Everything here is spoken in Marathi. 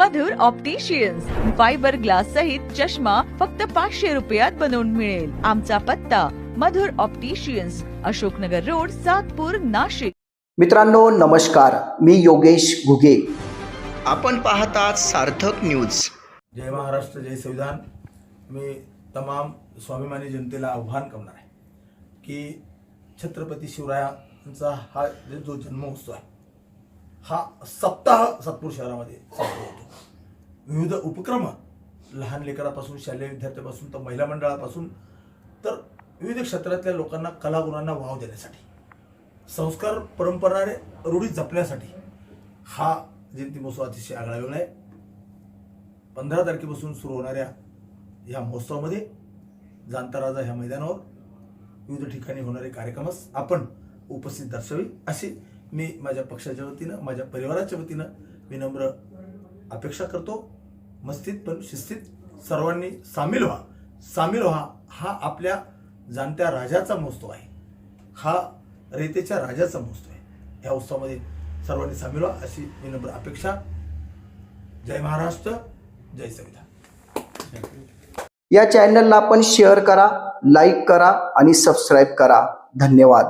मधुर ऑप्टिशियन्स फायबर ग्लास सहित चष्मा फक्त पाचशे रुपयात बनवून मिळेल. आमचा पत्ता मधुर ऑप्टिशियन्स अशोकनगर रोड सातपूर नाशिक. मित्रांनो नमस्कार. मी योगेश घुगे. आपण पाहतात सार्थक न्यूज जय महाराष्ट्र जय संविधान. मी तमाम स्वाभिमानी जनतेला आव्हान करणार आहे की छत्रपती शिवरायांचा हा जे जो जन्मोत्सव आहे हा सप्ताह सातपूर शहरामध्ये साजरा होतो. विविध उपक्रम लहान लेकरापासून शालेय विद्यार्थ्यापासून तर महिला मंडळापासून तर विविध क्षेत्रातल्या लोकांना कलागुणांना वाव देण्यासाठी संस्कार परंपरा रूढी जपण्यासाठी हा जयंती महोत्सव अतिशय आगळा वेगळा आहे. पंधरा तारखेपासून सुरू होणाऱ्या ह्या महोत्सवामध्ये जाणता राजा ह्या मैदानावर विविध ठिकाणी होणारे कार्यक्रमास आपण उपस्थित दर्शवी अशी मी माझ्या पक्षाच्या वतीनं माझ्या परिवाराच्या वतीनं विनम्र अपेक्षा करतो. मस्तीत पण शिस्तीत सर्वांनी सामील व्हा. सामील व्हा हा आपल्या जाणत्या राजाचा महोत्सव आहे. हा रेतेच्या राजाचा महोत्सव आहे. या उत्सवामध्ये सर्वांनी सामील व्हा अशी विनम्र अपेक्षा. जय महाराष्ट्र जय संविधान. या चॅनलला आपण शेअर करा लाईक करा आणि सबस्क्राईब करा. धन्यवाद.